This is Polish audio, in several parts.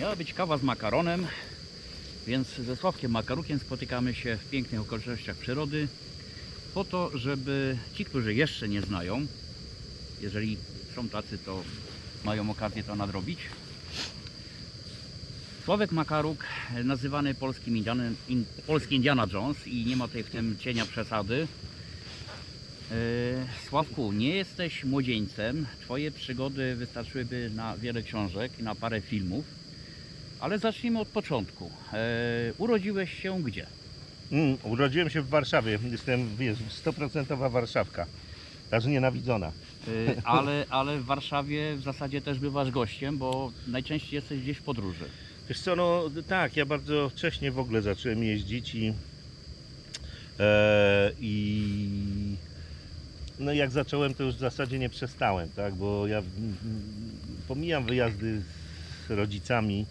Miała być kawa z makaronem, więc ze Sławkiem Makarukiem spotykamy się w pięknych okolicznościach przyrody po to, żeby ci, którzy jeszcze nie znają, jeżeli są tacy, to mają okazję to nadrobić. Sławek Makaruk, nazywany polskim Indianem, in, polski Indiana Jones i nie ma tutaj w tym cienia przesady. E, Sławku, nie jesteś młodzieńcem. Twoje przygody wystarczyłyby na wiele książek i na parę filmów. Ale zacznijmy od początku. E, urodziłeś się gdzie? Mm, urodziłem się w Warszawie. Jestem, wiesz, stoprocentowa Warszawka. Aż nienawidzona. E, ale, ale w Warszawie w zasadzie też bywasz gościem, bo najczęściej jesteś gdzieś w podróży. Wiesz co, no tak, ja bardzo wcześnie w ogóle zacząłem jeździć i, e, i no jak zacząłem, to już w zasadzie nie przestałem, tak, bo ja pomijam wyjazdy z rodzicami,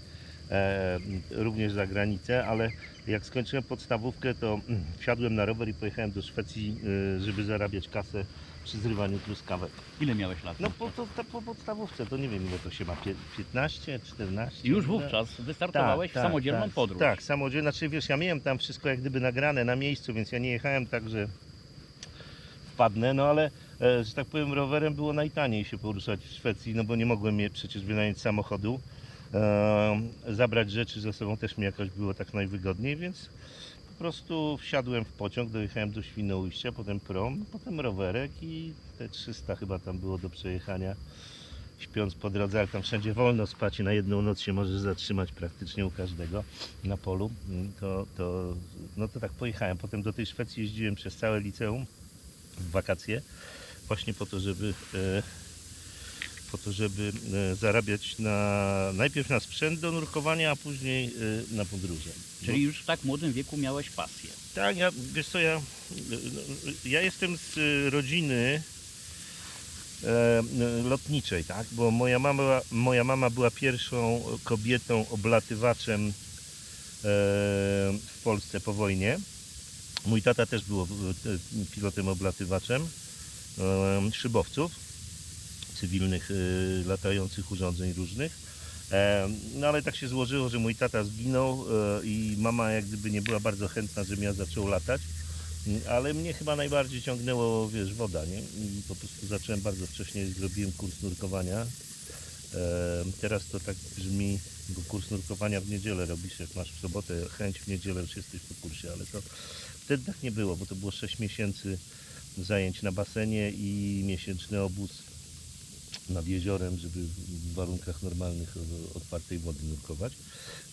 również za granicę, ale jak skończyłem podstawówkę, to wsiadłem na rower i pojechałem do Szwecji, e, żeby zarabiać kasę przy zrywaniu truskawek. Ile miałeś lat? No po, to, to, po podstawówce, to nie wiem ile to się ma, pie- 15, 14? I już ile? wówczas wystartowałeś w samodzielną tak, podróż. Tak, samodzielna, znaczy wiesz, ja miałem tam wszystko jak gdyby nagrane na miejscu, więc ja nie jechałem tak, że wpadnę, no ale, e, że tak powiem, rowerem było najtaniej się poruszać w Szwecji, no bo nie mogłem mieć przecież wynająć samochodu. E, zabrać rzeczy ze sobą też mi jakoś było tak najwygodniej, więc po prostu wsiadłem w pociąg, dojechałem do Świnoujścia, potem prom, potem rowerek i te 300 chyba tam było do przejechania śpiąc po drodze, ale tam wszędzie wolno spać i na jedną noc się możesz zatrzymać praktycznie u każdego na polu, Mm, to, to, no to tak pojechałem. Potem do tej Szwecji jeździłem przez całe liceum w wakacje, właśnie po to, żeby e, po to, żeby e, zarabiać na, najpierw na sprzęt do nurkowania, a później e, na podróże. Czyli już w tak młodym wieku miałeś pasję. Tak, ja, wiesz co, ja, ja jestem z rodziny e, lotniczej, tak? Bo moja mama, moja mama była pierwszą kobietą oblatywaczem e, w Polsce po wojnie. Mój tata też był e, pilotem oblatywaczem e, szybowców cywilnych, e, latających urządzeń różnych. E, No ale tak się złożyło, że mój tata zginął e, i mama jak gdyby nie była bardzo chętna, żebym ja zaczął latać. Mm, Ale mnie chyba najbardziej ciągnęło, wiesz, woda, nie? I po prostu zacząłem bardzo wcześnie, zrobiłem kurs nurkowania. E, Teraz to tak brzmi, bo kurs nurkowania w niedzielę robisz, jak masz w sobotę chęć, w niedzielę już jesteś po kursie, ale to wtedy tak nie było, bo to było 6 miesięcy zajęć na basenie i miesięczny obóz nad jeziorem, żeby w warunkach normalnych otwartej wody nurkować.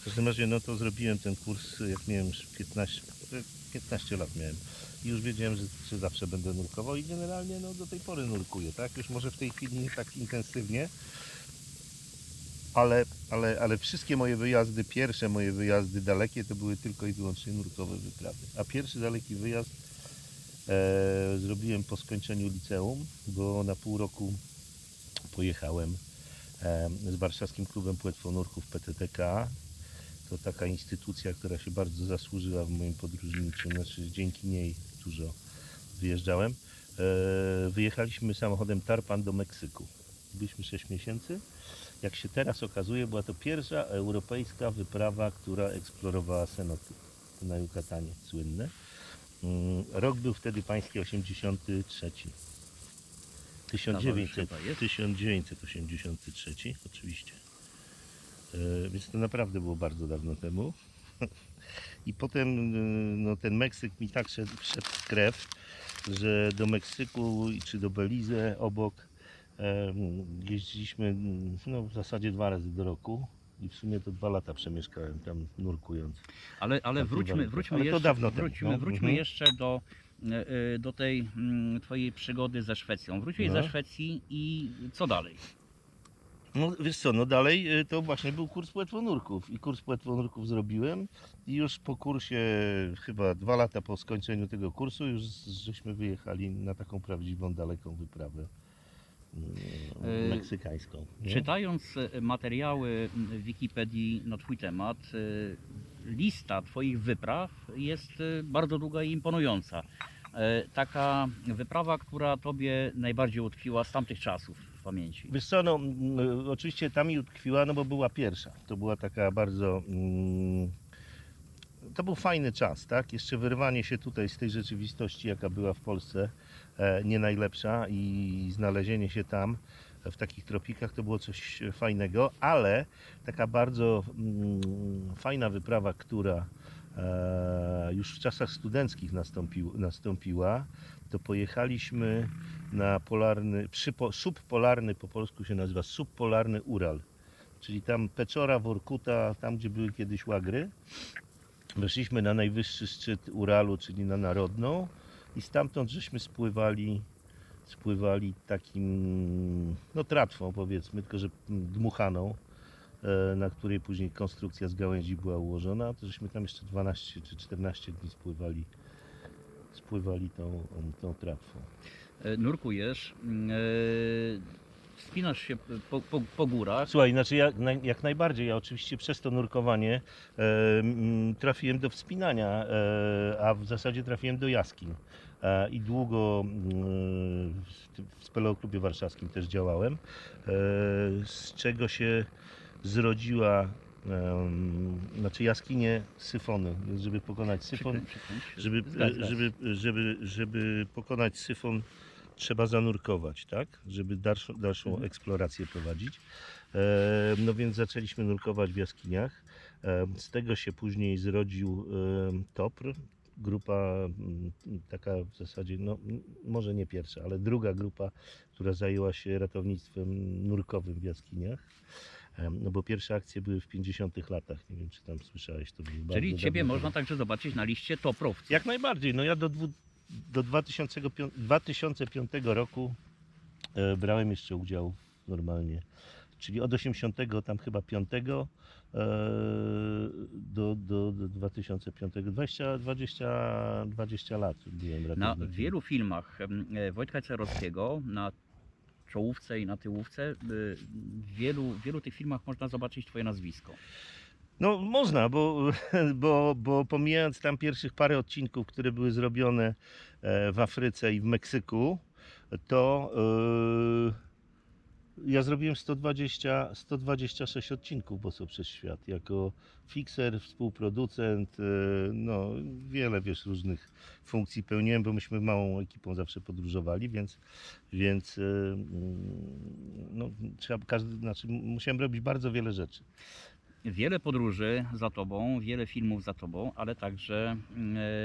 W każdym razie no to zrobiłem ten kurs jak miałem już 15, 15 lat miałem i już wiedziałem, że, że zawsze będę nurkował i generalnie no do tej pory nurkuję, tak? Już może w tej chwili nie tak intensywnie, ale, ale, ale wszystkie moje wyjazdy, pierwsze moje wyjazdy dalekie to były tylko i wyłącznie nurkowe wyprawy. A pierwszy daleki wyjazd e, zrobiłem po skończeniu liceum, bo na pół roku pojechałem z Warszawskim Klubem Płetwonurków PTTK. To taka instytucja, która się bardzo zasłużyła w moim podróżniczym, znaczy dzięki niej dużo wyjeżdżałem. E, Wyjechaliśmy samochodem Tarpan do Meksyku. Byliśmy 6 miesięcy. Jak się teraz okazuje, była to pierwsza europejska wyprawa, która eksplorowała cenoty na Yucatanie, słynne. Mm, Rok był wtedy pański 83. 1900, chyba jest. 1983 oczywiście. E, Więc to naprawdę było bardzo dawno temu. I potem e, no, ten Meksyk mi tak szedł, wszedł w krew, że do Meksyku i czy do Belize obok e, jeździliśmy mm, no, w zasadzie dwa razy do roku. I w sumie to dwa lata przemieszkałem tam nurkując. Ale, ale wróćmy, wróćmy, Ale jeszcze, dawno temu, wróćmy, no. wróćmy Mhm. jeszcze do, do tej mm, twojej przygody ze Szwecją. Wróciłeś No. ze Szwecji i co dalej? No wiesz co, no dalej y, to właśnie był kurs płetwonurków i kurs płetwonurków zrobiłem i już po kursie, chyba dwa lata po skończeniu tego kursu już żeśmy wyjechali na taką prawdziwą, daleką wyprawę y, meksykańską. nie? Czytając e, materiały w Wikipedii na Twój temat, e, lista Twoich wypraw jest e, bardzo długa i imponująca. E, Taka wyprawa, która Tobie najbardziej utkwiła z tamtych czasów. pamięci? Wiesz co, no mm, oczywiście tam mi utkwiła, no bo była pierwsza. To była taka bardzo... Mm, to był fajny czas, tak? Jeszcze wyrwanie się tutaj z tej rzeczywistości, jaka była w Polsce, e, nie najlepsza i znalezienie się tam w takich tropikach to było coś fajnego, ale taka bardzo mm, fajna wyprawa, która e, już w czasach studenckich nastąpił, nastąpiła, to pojechaliśmy na polarny, subpolarny po polsku się nazywa subpolarny Ural, czyli tam Peczora, Workuta, tam gdzie były kiedyś łagry. Weszliśmy na najwyższy szczyt Uralu, czyli na Narodną i stamtąd żeśmy spływali, spływali takim, no tratwą powiedzmy, tylko że dmuchaną, e, na której później konstrukcja z gałęzi była ułożona, to żeśmy tam jeszcze 12 czy 14 dni spływali, spływali tą, tą tratwą. E, Nurkujesz, e, wspinasz się po, po, po górach. Słuchaj, znaczy jak, naj- jak najbardziej. Ja oczywiście przez to nurkowanie trafiłem do wspinania, a w zasadzie trafiłem do jaskiń. E, I długo mm, w, Speleoklubie Warszawskim też działałem, e, z czego się zrodziła znaczy jaskinie syfony, żeby pokonać syfon, żeby, się. żeby, żeby, żeby pokonać syfon, trzeba zanurkować, tak? Żeby dalszą, dalszą Mhm. eksplorację prowadzić. E, no więc zaczęliśmy nurkować w jaskiniach. E, z tego się później zrodził e, TOPR. Grupa mm, taka w zasadzie, no może nie pierwsza, ale druga grupa, która zajęła się ratownictwem nurkowym w jaskiniach. No bo pierwsze akcje były w 50 latach. Nie wiem, czy tam słyszałeś. To było Czyli Ciebie dawno można także zobaczyć na liście toprowców. Jak najbardziej. No ja do, dwu, do 2005, 2005 roku e, brałem jeszcze udział normalnie. Czyli od 80 tam chyba 5 e, do, do, do 2005. 20, 20, 20 lat byłem Na ratownikiem. wielu filmach e, Wojtka Cerowskiego, na czołówce i na tyłówce, w wielu, w wielu tych filmach można zobaczyć Twoje nazwisko. No można, bo, bo, bo pomijając tam pierwszych parę odcinków, które były zrobione e, w Afryce i w Meksyku, to e, ja zrobiłem 120, 126 odcinków Boso przez świat. Jako fixer, współproducent, e, no wiele wiesz różnych funkcji pełniłem, bo myśmy małą ekipą zawsze podróżowali, więc, więc e, mm, no, trzeba każdy, znaczy musiałem robić bardzo wiele rzeczy. Wiele podróży za Tobą, wiele filmów za Tobą, ale także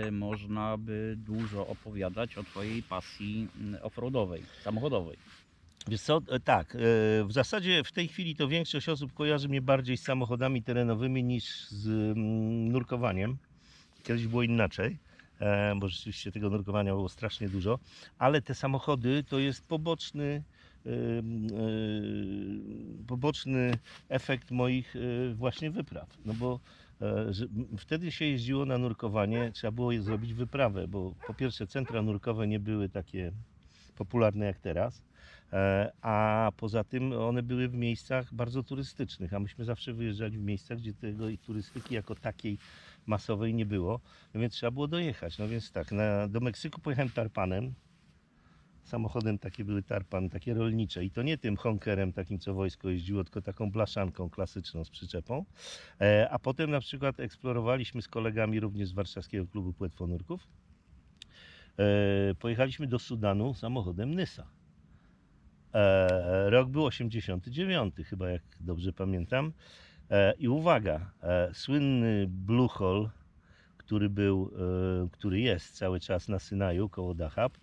e, można by dużo opowiadać o Twojej pasji mm, offroadowej, samochodowej. Wiesz co, e, tak, e, w zasadzie w tej chwili to większość osób kojarzy mnie bardziej z samochodami terenowymi niż z mm, nurkowaniem. Kiedyś było inaczej, e, bo rzeczywiście tego nurkowania było strasznie dużo, ale te samochody to jest poboczny, poboczny efekt moich właśnie wypraw. No bo wtedy się jeździło na nurkowanie, trzeba było zrobić wyprawę, bo po pierwsze centra nurkowe nie były takie popularne jak teraz. E, A poza tym one były w miejscach bardzo turystycznych, a myśmy zawsze wyjeżdżali w miejscach, gdzie tego i turystyki jako takiej masowej nie było, no więc trzeba było dojechać. No więc tak, na, do Meksyku pojechałem tarpanem, samochodem takie były tarpan, takie rolnicze i to nie tym honkerem takim, co wojsko jeździło, tylko taką blaszanką klasyczną z przyczepą. E, A potem na przykład eksplorowaliśmy z kolegami również z Warszawskiego Klubu Płetwonurków. E, Pojechaliśmy do Sudanu samochodem Nysa. E, rok był 89, chyba jak dobrze pamiętam. E, I uwaga, e, słynny Blue Hole, który był, który jest cały czas na Synaju koło Dahab,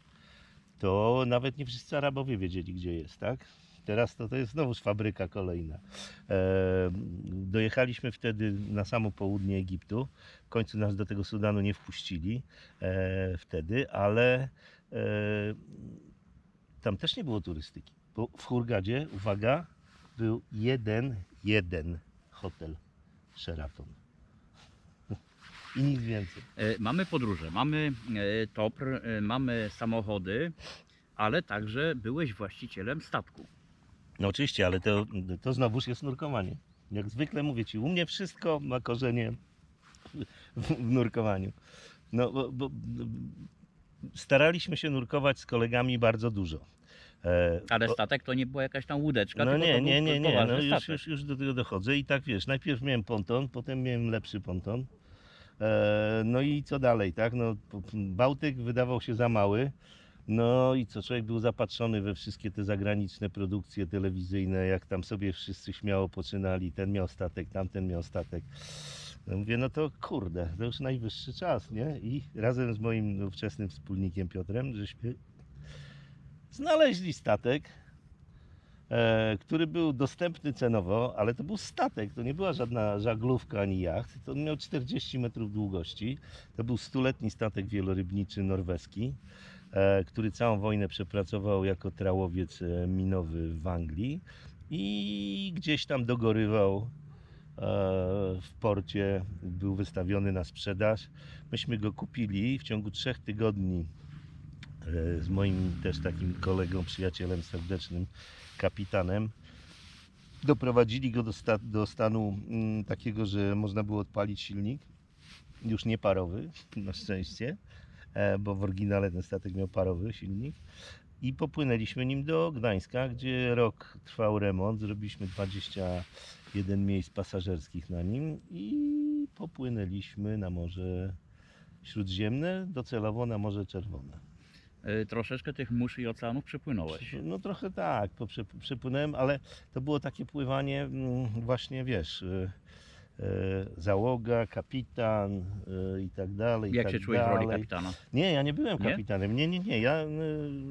to nawet nie wszyscy Arabowie wiedzieli, gdzie jest, tak? Teraz to, to jest znowuż fabryka kolejna. Dojechaliśmy wtedy na samo południe Egiptu. W końcu nas do tego Sudanu nie wpuścili wtedy, ale tam też nie było turystyki. Bo w Hurgadzie, uwaga, był jeden, jeden hotel Sheraton. I nic więcej. E, Mamy podróże, mamy e, TOPR, e, mamy samochody, ale także byłeś właścicielem statku. No oczywiście, ale to, to znowuż jest nurkowanie. Jak zwykle mówię Ci, u mnie wszystko ma korzenie w, w nurkowaniu. No, bo, bo staraliśmy się nurkować z kolegami bardzo dużo. E, Ale statek to nie była jakaś tam łódeczka, no tylko nie, to nie, nie, nie, no już, już, już do tego dochodzę i tak wiesz, najpierw miałem ponton, potem miałem lepszy ponton. E, no i co dalej, tak? No, Bałtyk wydawał się za mały. No i co, człowiek był zapatrzony we wszystkie te zagraniczne produkcje telewizyjne, jak tam sobie wszyscy śmiało poczynali, ten miał statek, tamten miał statek. No mówię, no to kurde, to już najwyższy czas, nie? I razem z moim ówczesnym wspólnikiem Piotrem, żeśmy znaleźli statek, e, który był dostępny cenowo, ale to był statek, to nie była żadna żaglówka ani jacht. To on miał 40 metrów długości. To był stuletni statek wielorybniczy norweski, e, który całą wojnę przepracował jako trałowiec e, minowy w Anglii i gdzieś tam dogorywał w porcie, był wystawiony na sprzedaż. Myśmy go kupili w ciągu trzech tygodni z moim też takim kolegą, przyjacielem serdecznym, kapitanem. Doprowadzili go do, sta- do stanu mm, takiego, że można było odpalić silnik. Już nie parowy, na szczęście, e, bo w oryginale ten statek miał parowy silnik. I popłynęliśmy nim do Gdańska, gdzie rok trwał remont. Zrobiliśmy 21 miejsc pasażerskich na nim i popłynęliśmy na Morze Śródziemne, docelowo na Morze Czerwone. Y, Troszeczkę tych mórz i oceanów przepłynąłeś. No trochę tak, przepłynąłem, ale to było takie pływanie mm, właśnie, wiesz, y, y, załoga, kapitan i tak dalej. Jak tak się czułeś w roli dalej. kapitana? Nie, ja nie byłem Nie? kapitanem. Nie, nie, nie. Ja y,